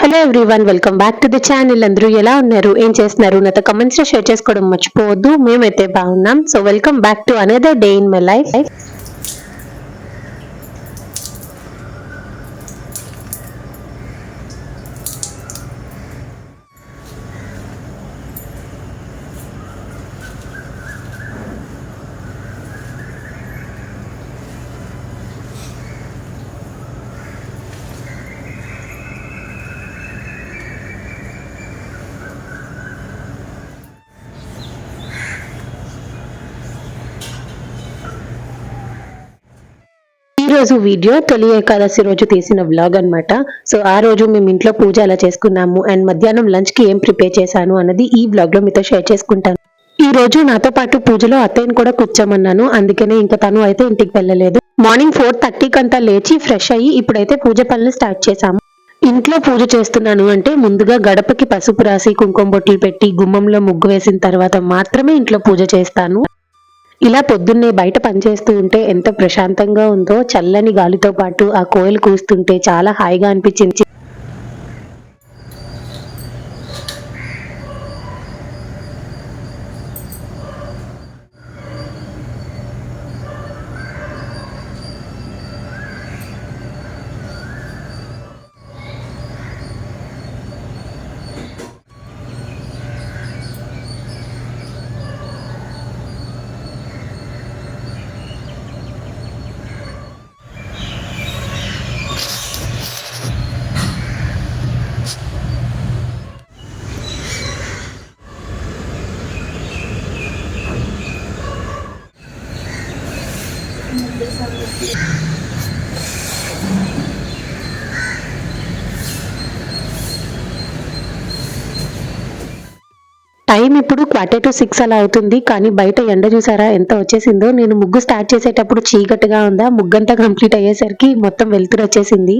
Hello everyone welcome back to the channel అందరూ ఎలా ఉన్నారు? ఏం చేస్తున్నారు? నాతో కమెంట్స్ షేర్ చేసుకోవడం మర్చిపోవద్దు. మేమైతే బాగున్నాం. So welcome back to another day in my life రోజు వీడియో తొలి ఏకాదశి రోజు తీసిన వ్లాగ్ అన్నమాట. సో ఆ రోజు మేము ఇంట్లో పూజ ఎలా చేసుకున్నాము అండ్ మధ్యాహ్నం లంచ్కి ఏం ప్రిపేర్ చేశాను అన్నది ఈ వ్లాగ్లో మీతో షేర్ చేసుకుంటాను. ఈ రోజు నాతో పాటు పూజలో అత్తయ్యను కూడా కూర్చోమన్నాను. అందుకనే ఇంకా తను అయితే ఇంటికి వెళ్ళలేదు. మార్నింగ్ ఫోర్ థర్టీకి అంతా లేచి ఫ్రెష్ అయ్యి ఇప్పుడైతే పూజ పనులు స్టార్ట్ చేశాము. ఇంట్లో పూజ చేస్తున్నాను అంటే ముందుగా గడపకి పసుపు రాసి కుంకుమ బొట్లు పెట్టి గుమ్మంలో ముగ్గు వేసిన తర్వాత మాత్రమే ఇంట్లో పూజ చేస్తాను. ఇలా పొద్దున్నే బయట పనిచేస్తూ ఉంటే ఎంత ప్రశాంతంగా ఉందో చల్లని గాలితో పాటు ఆ కోయలు కూస్తుంటే చాలా హాయిగా అనిపించింది. టైం ఇప్పుడు క్వార్టర్ టు సిక్స్ అలా అవుతుంది కానీ బయట ఎండ చూసారా ఎంత వచ్చేసిందో? నేను ముగ్గు స్టార్ట్ చేసేటప్పుడు చీకటిగా ఉందా? ముగ్గంతా కంప్లీట్ అయ్యేసరికి మొత్తం వెలుతురు వచ్చేసింది.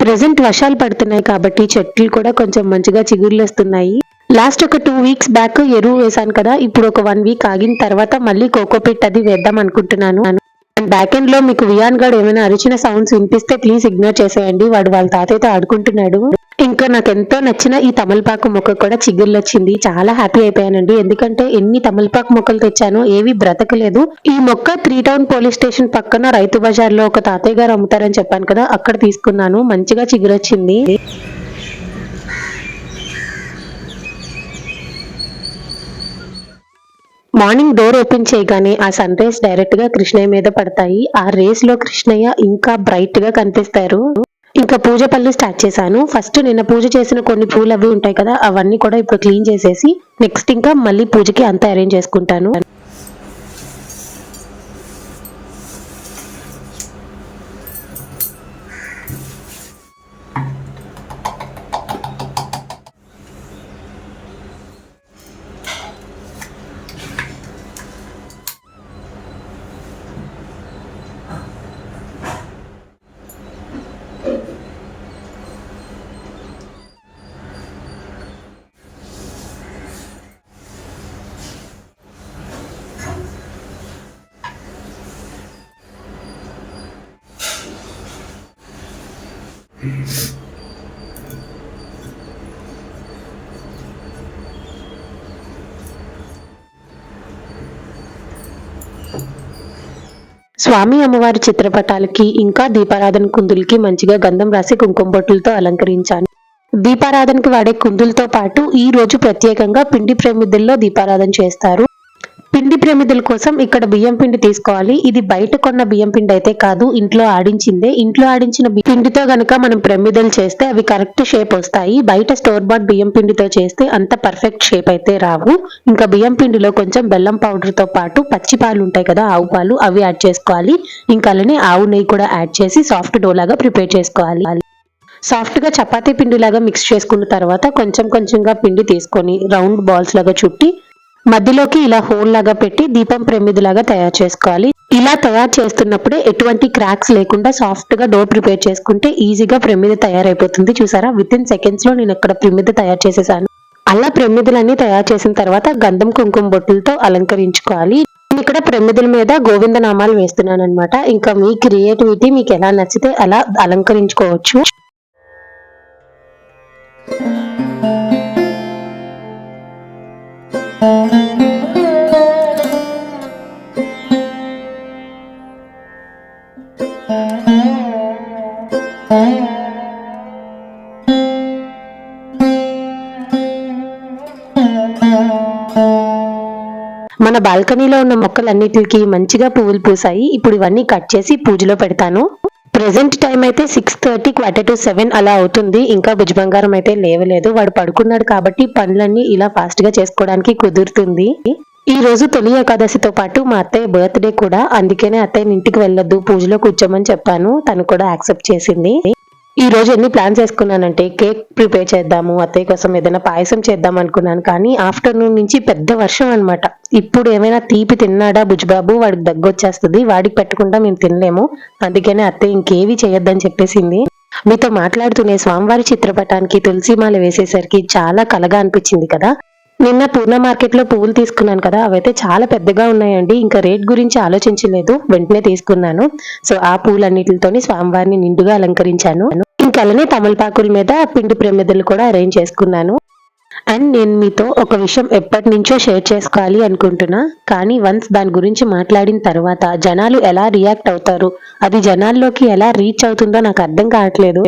ప్రెసెంట్ వర్షాలు పడుతున్నాయి కాబట్టి చెట్లు కూడా కొంచెం మంచిగా చిగుర్లు వస్తున్నాయి లాస్ట్ ఒక టూ వీక్స్ బ్యాక్ ఎరువు వేశాను కదా ఇప్పుడు ఒక వన్ వీక్ ఆగిన తర్వాత మళ్ళీ కోకోపిట్ అది వేద్దాం అనుకుంటున్నాను. అండ్ బ్యాక్ ఎండ్లో మీకు వియాన్ గాడు ఏమైనా అరిచిన సౌండ్స్ వినిపిస్తే ప్లీజ్ ఇగ్నోర్ చేసేయండి. వాడు వాళ్ళ తాతయ్యతో ఆడుకుంటున్నాడు. ఇంకా నాకు ఎంతో నచ్చిన ఈ తమలపాకు మొక్క కూడా చిగుర్లు వచ్చింది. చాలా హ్యాపీ అయిపోయానండి. ఎందుకంటే ఎన్ని తమలపాకు మొక్కలు తెచ్చానో ఏవి బ్రతకలేదు. ఈ మొక్క త్రీ టౌన్ పోలీస్ స్టేషన్ పక్కన రైతు బజార్లో ఒక తాతయ్య గారు అమ్ముతారని చెప్పాను కదా అక్కడ తీసుకున్నాను. మంచిగా చిగురొచ్చింది. మార్నింగ్ డోర్ ఓపెన్ చేయగానే ఆ సన్ రేస్ డైరెక్ట్గా కృష్ణయ్య మీద పడతాయి. ఆ రేస్లో కృష్ణయ్య ఇంకా బ్రైట్గా కనిపిస్తారు. ఇంకా పూజ పనులు స్టార్ట్ చేశాను. ఫస్ట్ నిన్న పూజ చేసిన కొన్ని పూలు అవి ఉంటాయి కదా అవన్నీ కూడా ఇప్పుడు క్లీన్ చేసేసి నెక్స్ట్ ఇంకా మళ్ళీ పూజకి అంతా అరేంజ్ చేసుకుంటాను. స్వామి అమ్మవారి చిత్రపటాలకి ఇంకా దీపారాధన కుందులకి మంచిగా గంధం రాసి కుంకుమ బొట్టులతో అలంకరించాను దీపారాధనకి వాడే కుందులతో పాటు ఈ రోజు ప్రత్యేకంగా పిండి ప్రమిదల్లో దీపారాధన చేస్తారు. పిండి ప్రేమిదుల కోసం ఇక్కడ బియ్యం పిండి తీసుకోవాలి. ఇది బయట కొన్న బియ్యం పిండి అయితే కాదు ఇంట్లో ఆడించిందే. ఇంట్లో ఆడించిన పిండితో గనక మనం ప్రమిదలు చేస్తే అవి కరెక్ట్ షేప్ వస్తాయి. బయట స్టోర్ బాట్ బియ్యం పిండితో చేస్తే అంత పర్ఫెక్ట్ షేప్ అయితే రావు. ఇంకా బియ్యం పిండిలో కొంచెం బెల్లం పౌడర్తో పాటు పచ్చి పాలు ఉంటాయి కదా ఆవు పాలు అవి యాడ్ చేసుకోవాలి. ఇంకా అలానే ఆవు నెయ్యి కూడా యాడ్ చేసి సాఫ్ట్ డో లాగా ప్రిపేర్ చేసుకోవాలి. సాఫ్ట్గా చపాతీ పిండి లాగా మిక్స్ చేసుకున్న తర్వాత కొంచెం కొంచెంగా పిండి తీసుకొని రౌండ్ బాల్స్ లాగా చుట్టి మధ్యలోకి ఇలా హోల్ లాగా పెట్టి దీపం ప్రమిది లాగా తయారు చేసుకోవాలి. ఇలా తయారు చేస్తున్నప్పుడే ఎటువంటి క్రాక్స్ లేకుండా సాఫ్ట్గా డోర్ ప్రిపేర్ చేసుకుంటే ఈజీగా ప్రమిది తయారైపోతుంది. చూసారా? విత్ ఇన్ సెకండ్స్లో నేను ఇక్కడ ప్రమిది తయారు చేసేసాను? అలా ప్రమిదులన్నీ తయారు చేసిన తర్వాత గంధం కుంకుమ బొట్టులతో అలంకరించుకోవాలి. నేను ఇక్కడ ప్రమిదుల మీద గోవింద నామాలు వేస్తున్నాను అనమాట ఇంకా మీ క్రియేటివిటీ మీకు ఎలా నచ్చితే అలా అలంకరించుకోవచ్చు. మన బాల్కనీలో ఉన్న మొక్కలన్నిటికి మంచిగా పువ్వులు పూసాయి. ఇప్పుడు ఇవన్నీ కట్ చేసి పూజలో పెడతాను. ప్రెసెంట్ టైం అయితే six thirty quarter to seven అలా అవుతుంది. ఇంకా భుజ బంగారం అయితే లేవలేదు. వాడు పడుకున్నాడు కాబట్టి పనులన్నీ ఇలా ఫాస్ట్గా చేసుకోవడానికి కుదురుతుంది. ఈ రోజు తొలి ఏకాదశితో పాటు మా అత్తయ్య బర్త్డే కూడా. అందుకనే అత్తయ్య ఇంటికి వెళ్ళొద్దు. పూజలో కూర్చోమని చెప్పాను. తను కూడా యాక్సెప్ట్ చేసింది. ఈ రోజు ఎన్ని ప్లాన్స్ వేసుకున్నానంటే కేక్ ప్రిపేర్ చేద్దాము అత్తయ్య కోసం ఏదైనా పాయసం చేద్దాం అనుకున్నాను. కానీ ఆఫ్టర్నూన్ నుంచి పెద్ద వర్షం అన్నమాట. ఇప్పుడు ఏమైనా తీపి తిన్నాడా బుజ్బాబు వాడికి దగ్గొచ్చేస్తుంది. వాడికి పెట్టకుండా మేము తినలేము. అందుకనే అత్తయ్య ఇంకేవి చేయొద్దని చెప్పేసింది. మీతో మాట్లాడుతూనే స్వామివారి చిత్రపటానికి తులసిమాల వేసేసరికి చాలా కలగా అనిపించింది కదా. నిన్న పూర్ణ మార్కెట్లో పువ్వులు తీసుకున్నాను కదా అవైతే చాలా పెద్దగా ఉన్నాయండి. ఇంకా రేట్ గురించి ఆలోచించలేదు. వెంటనే తీసుకున్నాను. సో ఆ పూలన్నిటితోని స్వామివారిని నిండుగా అలంకరించాను. ఇంకా అలానే తమలపాకుల మీద పిండి ప్రమిదలు కూడా అరేంజ్ చేసుకున్నాను. అండ్ నేను మీతో ఒక విషయం ఎప్పటి నుంచో షేర్ చేసుకోవాలి అనుకుంటున్నా. కానీ వన్స్ దాని గురించి మాట్లాడిన తర్వాత జనాలు ఎలా రియాక్ట్ అవుతారు అది జనాల్లోకి ఎలా రీచ్ అవుతుందో నాకు అర్థం కావట్లేదు.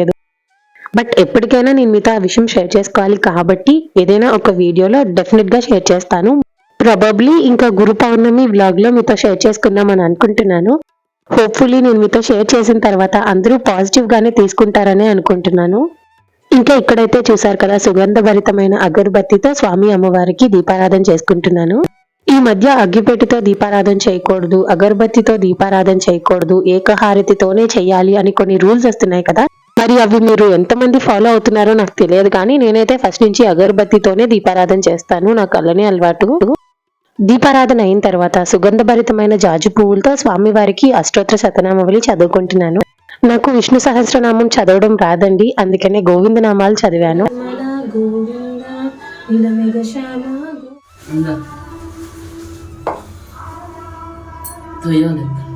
బట్ ఎప్పటికైనా నేను మీతో ఆ విషయం షేర్ చేసుకోవాలి కాబట్టి ఏదైనా ఒక వీడియోలో డెఫినెట్గా షేర్ చేస్తాను. ప్రాబబ్లీ ఇంకా గురు పౌర్ణమి వ్లాగ్లో మీతో షేర్ చేసుకుందామని అనుకుంటున్నాను. హోప్ఫుల్లీ నేను మీతో షేర్ చేసిన తర్వాత అందరూ పాజిటివ్ గానే తీసుకుంటారని అనుకుంటున్నాను. ఇంకా ఇక్కడైతే చూసారు కదా సుగంధభరితమైన అగరబత్తితో స్వామి అమ్మవారికి దీపారాధన చేసుకుంటున్నాను. ఈ మధ్య అగ్గిపెట్టితో దీపారాధన చేయకూడదు అగరబత్తితో దీపారాధన చేయకూడదు ఏకహారతితోనే చేయాలి అని కొన్ని రూల్స్ వస్తున్నాయి కదా. మరి అవి మీరు ఎంతమంది ఫాలో అవుతున్నారో నాకు తెలియదు కానీ నేనైతే ఫస్ట్ నుంచి అగరబత్తితోనే దీపారాధన చేస్తాను. నాకు అలానే అలవాటు. దీపారాధన అయిన తర్వాత సుగంధభరితమైన జాజు పువ్వులతో స్వామివారికి అష్టోత్తర శతనామవళి చదువుకుంటున్నాను. నాకు విష్ణు సహస్రనామం చదవడం రాదండి. అందుకనే గోవింద నామాలు చదివాను గోవింద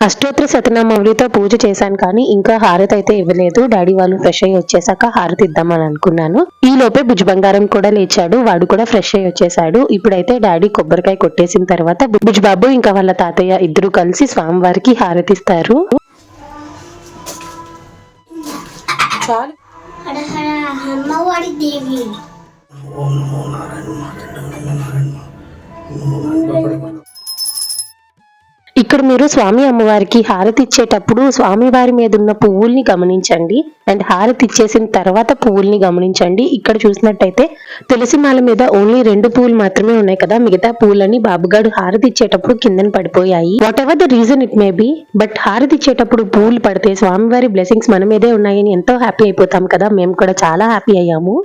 అష్టోత్తర శతనామవళితో పూజ చేశాను కానీ ఇంకా హారతి అయితే ఇవ్వలేదు. డాడీ వాళ్ళు ఫ్రెష్ అయ్యి వచ్చేసాక హారతి ఇద్దామని అనుకున్నాను. ఈ లోపే భుజ బంగారం కూడా లేచాడు. వాడు కూడా ఫ్రెష్ అయ్యి వచ్చేసాడు. ఇప్పుడైతే డాడీ కొబ్బరికాయ కొట్టేసిన తర్వాత భుజ్ బాబు ఇంకా వాళ్ళ తాతయ్య ఇద్దరు కలిసి స్వామివారికి హారతిస్తారు చాలు. అమ్మవారి దేవి. ఇక్కడ మీరు స్వామి అమ్మవారికి హారతి ఇచ్చేటప్పుడు స్వామి వారి మీద ఉన్న పువ్వుల్ని గమనించండి. అండ్ హారతి ఇచ్చేసిన తర్వాత పువ్వుల్ని గమనించండి. ఇక్కడ చూసినట్టయితే తులసి మాల మీద ఓన్లీ రెండు పువ్వులు మాత్రమే ఉన్నాయి కదా. మిగతా పువ్వులని బాబుగాడు హారతి ఇచ్చేటప్పుడు కిందన పడిపోయాయి. Whatever the reason it may be but హారతి ఇచ్చేటప్పుడు పువ్వులు పడితే స్వామివారి బ్లెస్సింగ్స్ మన మీదే ఉన్నాయని ఎంతో హ్యాపీ అయిపోతాం కదా. మేము కూడా చాలా హ్యాపీ అయ్యాము.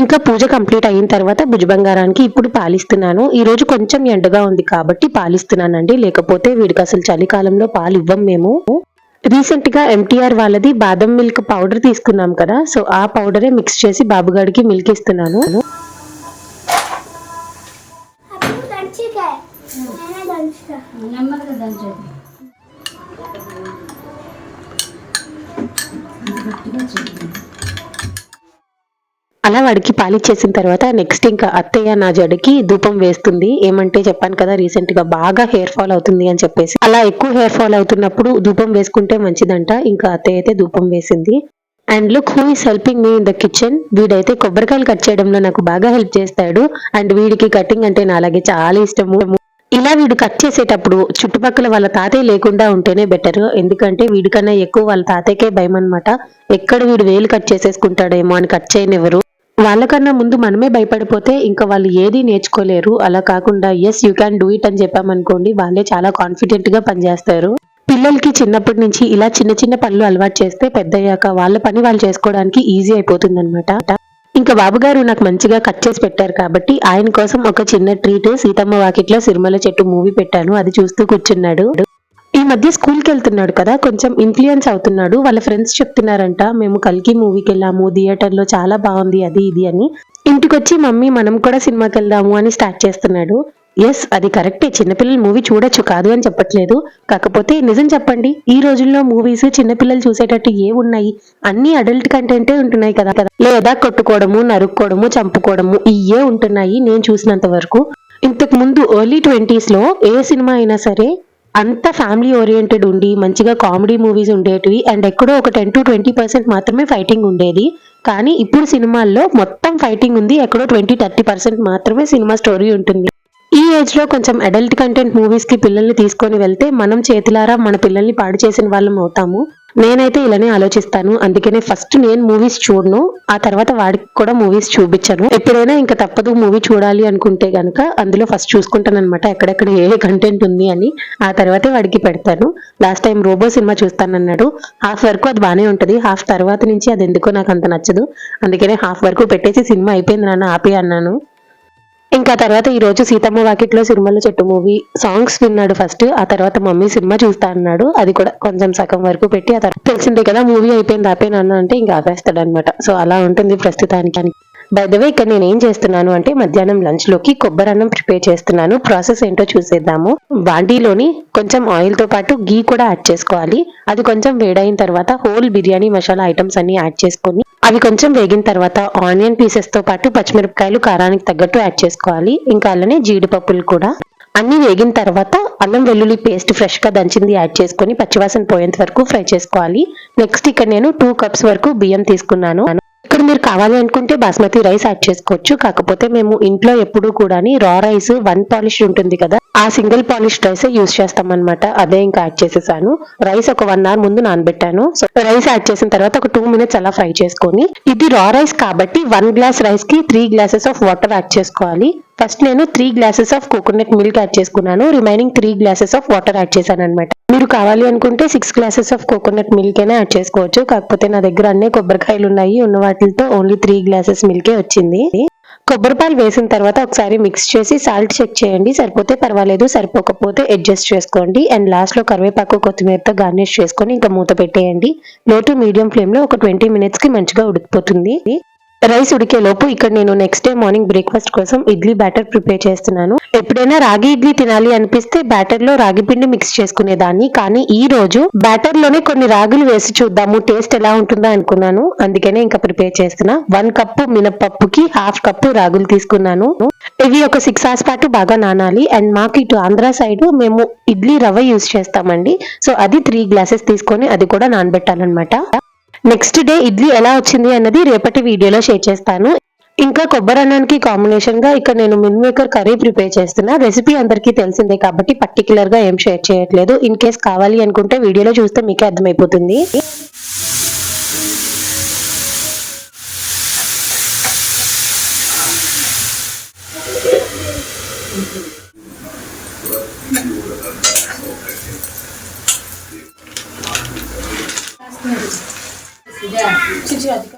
ఇంకా పూజ కంప్లీట్ అయిన తర్వాత భుజ బంగారానికి ఇప్పుడు పాలిస్తున్నాను. ఈ రోజు కొంచెం ఎండగా ఉంది కాబట్టి పాలిస్తున్నానండి. లేకపోతే వీడికి అసలు చలికాలంలో పాలు ఇవ్వం మేము. రీసెంట్గా ఎంటీఆర్ వాళ్ళది బాదం మిల్క్ పౌడర్ తీసుకున్నాం కదా. సో ఆ పౌడరే మిక్స్ చేసి బాబుగాడికి మిల్క్ ఇస్తున్నాను. నెమ్మదిగా అలా వాడికి పాలిచ్చేసిన తర్వాత నెక్స్ట్ ఇంకా అత్తయ్య నా జడకి ధూపం వేస్తుంది. ఏమంటే చెప్పాను కదా రీసెంట్గా బాగా హెయిర్ ఫాల్ అవుతుంది అని చెప్పేసి. అలా ఎక్కువ హెయిర్ ఫాల్ అవుతున్నప్పుడు ధూపం వేసుకుంటే మంచిదంట. ఇంకా అత్తయ్య అయితే ధూపం వేసింది. And look who is helping me in the kitchen వీడైతే కొబ్బరికాయలు కట్ చేయడంలో నాకు బాగా హెల్ప్ చేస్తాడు. అండ్ వీడికి కటింగ్ అంటే నా అలాగే చాలా ఇష్టము. ఇలా వీడు కట్ చేసేటప్పుడు చుట్టుపక్కల వాళ్ళ తాతయ్య లేకుండా ఉంటేనే బెటర్ ఎందుకంటే వీడికన్నా ఎక్కువ వాళ్ళ తాతయ్యకే భయం అనమాట ఎక్కడ వీడు వేలు కట్ చేసేసుకుంటాడేమో అని కట్ చేయనివ్వరు. వాళ్ళకన్నా ముందు మనమే భయపడిపోతే ఇంకా వాళ్ళు ఏది నేర్చుకోలేరు. అలా కాకుండా yes you can do it అని చెప్పామనుకోండి వాళ్ళే చాలా కాన్ఫిడెంట్గా పనిచేస్తారు. పిల్లలకి చిన్నప్పటి నుంచి ఇలా చిన్న చిన్న పనులు అలవాటు చేస్తే పెద్దయ్యాక వాళ్ళ పని వాళ్ళు చేసుకోవడానికి ఈజీ అయిపోతుంది అనమాట ఇంకా బాబుగారు నాకు మంచిగా కట్ చేసి పెట్టారు కాబట్టి ఆయన కోసం ఒక చిన్న ట్రీట్ సీతమ్మ వాకిట్లో సిరిమల చెట్టు మూవీ పెట్టాను. అది చూస్తూ కూర్చున్నాడు. మధ్య స్కూల్కి వెళ్తున్నాడు కదా కొంచెం ఇన్ఫ్లుయెన్స్ అవుతున్నాడు. వాళ్ళ ఫ్రెండ్స్ చెప్తున్నారంట మేము కల్కి మూవీకి వెళ్ళాము థియేటర్లో చాలా బాగుంది అది ఇది అని. ఇంటికొచ్చి మమ్మీ మనం కూడా సినిమాకి వెళ్దాము అని స్టార్ట్ చేస్తున్నాడు. ఎస్ అది కరెక్టే చిన్నపిల్లలు మూవీ చూడొచ్చు కాదు అని చెప్పట్లేదు. కాకపోతే నిజం చెప్పండి ఈ రోజుల్లో మూవీస్ చిన్నపిల్లలు చూసేటట్టు ఏ ఉన్నాయి? అన్ని అడల్ట్ కంటెంటే ఉంటున్నాయి కదా కదా. లేదా కొట్టుకోవడము నరుక్కోవడము చంపుకోవడము ఇయే ఉంటున్నాయి నేను చూసినంత వరకు. ఇంతకు ముందు ఎర్లీ ట్వంటీస్లో ఏ సినిమా అయినా సరే అంత ఫ్యామిలీ ఓరియంటెడ్ ఉండి మంచిగా కామెడీ మూవీస్ ఉండేటివి అండ్ ఎక్కడో ఒక టెన్ టు ట్వంటీ పర్సెంట్ మాత్రమే ఫైటింగ్ ఉండేది. కానీ ఇప్పుడు సినిమాల్లో మొత్తం ఫైటింగ్ ఉంది ఎక్కడో ట్వంటీ థర్టీ పర్సెంట్ మాత్రమే సినిమా స్టోరీ ఉంటుంది. ఈ ఏజ్లో కొంచెం అడల్ట్ కంటెంట్ మూవీస్కి పిల్లల్ని తీసుకొని వెళ్తే మనం చేతులారా మన పిల్లల్ని పాడు చేసిన వాళ్ళం అవుతాము. నేనైతే ఇలానే ఆలోచిస్తాను. అందుకనే ఫస్ట్ నేను మూవీస్ చూడను. ఆ తర్వాత వాడికి కూడా మూవీస్ చూపించను. ఎప్పుడైనా ఇంకా తప్పదు మూవీ చూడాలి అనుకుంటే గనక అందులో ఫస్ట్ చూసుకుంటాను అనమాట ఎక్కడెక్కడ ఏ కంటెంట్ ఉంది అని. ఆ తర్వాతే వాడికి పెడతాను. లాస్ట్ టైం రోబో సినిమా చూస్తానన్నాడు. హాఫ్ వరకు అది బాగానే ఉంటుంది. హాఫ్ తర్వాత నుంచి అది ఎందుకో నాకు అంత నచ్చదు. అందుకనే హాఫ్ వరకు పెట్టేసి సినిమా అయిపోయింది నాన్న ఆపి అన్నాను. ఇంకా తర్వాత ఈ రోజు సీతమ్మ వాకిట్లో సినిమాల చెట్టు మూవీ సాంగ్స్ విన్నాడు ఫస్ట్. ఆ తర్వాత మమ్మీ సినిమా చూస్తా అన్నాడు. అది కూడా కొంచెం సగం వరకు పెట్టి ఆ తర్వాత తెలిసిందే కదా మూవీ అయిపోయింది ఆపేనా అన్న అంటే ఇంకా ఆపేస్తాడు అనమాట సో అలా ఉంటుంది ప్రస్తుతానికి బై ద వే ఇక్కడ నేను ఏం చేస్తున్నాను అంటే మధ్యాహ్నం లంచ్లోకి కొబ్బరి అన్నం ప్రిపేర్ చేస్తున్నాను. ప్రాసెస్ ఏంటో చూసేద్దాము. బాండీలోని కొంచెం ఆయిల్తో పాటు గీ కూడా యాడ్ చేసుకోవాలి. అది కొంచెం వేడైన తర్వాత హోల్ బిర్యానీ మసాలా ఐటమ్స్ అన్ని యాడ్ చేసుకొని అవి కొంచెం వేగిన తర్వాత ఆనియన్ పీసెస్తో పాటు పచ్చిమిరపకాయలు కారానికి తగ్గట్టు యాడ్ చేసుకోవాలి. ఇంకా అలానే జీడిపప్పులు కూడా. అన్ని వేగిన తర్వాత అల్లం వెల్లుల్లి పేస్ట్ ఫ్రెష్గా దంచింది యాడ్ చేసుకొని పచ్చివాసన పోయేంత వరకు ఫ్రై చేసుకోవాలి. నెక్స్ట్ ఇక్కడ నేను టూ కప్స్ వరకు బియ్యం తీసుకున్నాను. ఇక్కడ మీరు కావాలి అనుకుంటే బాస్మతి రైస్ యాడ్ చేసుకోవచ్చు. కాకపోతే మేము ఇంట్లో ఎప్పుడు కూడా రా రైస్ వన్ పాలిష్ ఉంటుంది కదా ఆ సింగిల్ పాలిష్ రైస్ యూస్ చేస్తాం అనమాట అదే ఇంకా యాడ్ చేసేసాను. రైస్ ఒక వన్ అవర్ ముందు నానబెట్టాను. సో రైస్ యాడ్ చేసిన తర్వాత ఒక టూ మినిట్స్ అలా ఫ్రై చేసుకొని ఇది రా రైస్ కాబట్టి వన్ గ్లాస్ రైస్కి three glasses of water add చేసుకోవాలి. ఫస్ట్ నేను three glasses of coconut milk add చేసుకున్నాను. Remaining three glasses of water add చేశాను అనమాట మీరు కావాలి అనుకుంటే six glasses of coconut milk అయినా యాడ్ చేసుకోవచ్చు. కాకపోతే నా దగ్గర అన్ని కొబ్బరికాయలు ఉన్నాయి. ఉన్న వాటితో ఓన్లీ త్రీ గ్లాసెస్ మిల్కే వచ్చింది. కొబ్బరిపాలు వేసిన తర్వాత ఒకసారి మిక్స్ చేసి సాల్ట్ చెక్ చేయండి. సరిపోతే పర్వాలేదు. సరిపోకపోతే అడ్జస్ట్ చేసుకోండి. అండ్ లాస్ట్లో కరివేపాకు కొత్తిమీరతో గార్నిష్ చేసుకొని ఇంకా మూత పెట్టేయండి. లో టు మీడియం ఫ్లేమ్లో ఒక ట్వంటీ మినిట్స్కి మంచిగా ఉడికిపోతుంది. రైస్ ఉడికే లోపు ఇక్కడ నేను నెక్స్ట్ డే మార్నింగ్ బ్రేక్ఫాస్ట్ కోసం ఇడ్లీ బ్యాటర్ ప్రిపేర్ చేస్తున్నాను. ఎప్పుడైనా రాగి ఇడ్లీ తినాలి అనిపిస్తే బ్యాటర్లో రాగి పిండి మిక్స్ చేసుకునేదాన్ని. కానీ ఈ రోజు బ్యాటర్లోనే కొన్ని రాగులు వేసి చూద్దాము టేస్ట్ ఎలా ఉంటుందో అనుకున్నాను. అందుకనే ఇంకా ప్రిపేర్ చేస్తున్నా. వన్ కప్పు మినపప్పుకి హాఫ్ కప్పు రాగులు తీసుకున్నాను. ఇవి ఒక సిక్స్ అవర్స్ పాటు బాగా నానాలి. అండ్ మాకు ఇటు ఆంధ్ర సైడ్ మేము ఇడ్లీ రవ్వ యూస్ చేస్తామండి. సో అది త్రీ గ్లాసెస్ తీసుకొని అది కూడా నానబెట్టాలన్నమాట. నెక్స్ట్ డే ఇడ్లీ ఎలా వచ్చింది అన్నది రేపటి వీడియోలో షేర్ చేస్తాను. ఇంకా కొబ్బరి అన్నానికి కాంబినేషన్గా ఇక్కడ నేను మిల్ మేకర్ కర్రీ ప్రిపేర్ చేస్తున్నా. రెసిపీ అందరికీ తెలిసిందే కాబట్టి పర్టికులర్గా ఏం షేర్ చేయట్లేదు. ఇన్ కేస్ కావాలి అనుకుంటే వీడియోలో చూస్తే మీకే అర్థమైపోతుంది. చిచి అది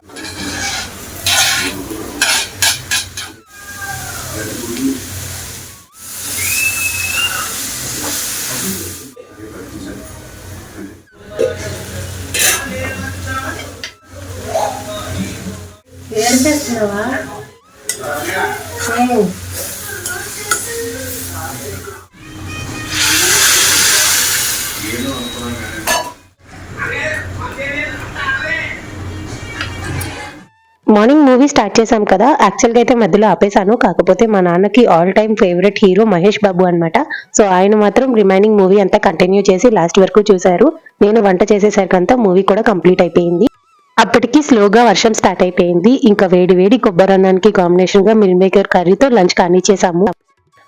ఏం చేస్తున్నావా ఏయ్. స్టార్ట్ చేశాం కదా. యాక్చువల్గా అయితే మధ్యలో ఆపేశాను. కాకపోతే మా నాన్నకి all time favourite hero Mahesh Babu అన్నమాట. సో ఆయన మాత్రం రిమైనింగ్ మూవీ అంతా కంటిన్యూ చేసి లాస్ట్ వరకు చూశారు. నేను వంట చేసేసరికంతా మూవీ కూడా కంప్లీట్ అయిపోయింది. అప్పటికి స్లోగా వర్షం స్టార్ట్ అయిపోయింది. ఇంకా వేడి వేడి కొబ్బరి అన్నానికి కాంబినేషన్గా మిల్ మేకర్ కర్రీతో లంచ్ కానిచ్చేసాము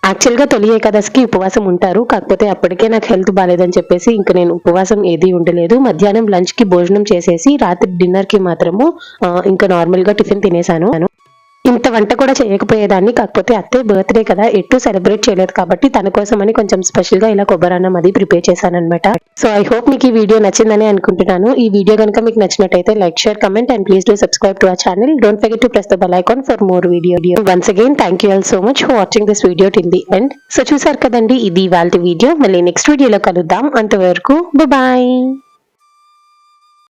యాక్చువల్గా తొలి ఏకాదశికి ఉపవాసం ఉంటారు. కాకపోతే అప్పటికే నాకు హెల్త్ బాగాలేదని చెప్పేసి ఇంకా నేను ఉపవాసం ఏది ఉండలేదు. మధ్యాహ్నం లంచ్కి భోజనం చేసేసి రాత్రి డిన్నర్కి మాత్రము ఇంకా నార్మల్గా టిఫిన్ తినేసాను. ఇంత వంట కూడా చేయకపోయేదాన్ని. కాకపోతే అత్తే బర్త్డే కదా ఎటు సెలబ్రేట్ చేయలేదు కాబట్టి తన కోసం అని కొంచెం స్పెషల్గా ఇలా కొబ్బరన్నం అది ప్రిపేర్ చేశాను అనమాట సో ఐ హోప్ మీకు ఈ వీడియో నచ్చిందని అనుకుంటున్నాను. ఈ వీడియో కనుక మీకు నచ్చినట్టయితే like share comment and please do subscribe to our channel don't forget to press the bell icon for more video once again thank you all so much for watching this video till the end so చూసారు కదండి ఇది వాళ్ళ video మళ్ళీ next వీడియోలో కలుద్దాం. అంతవరకు bye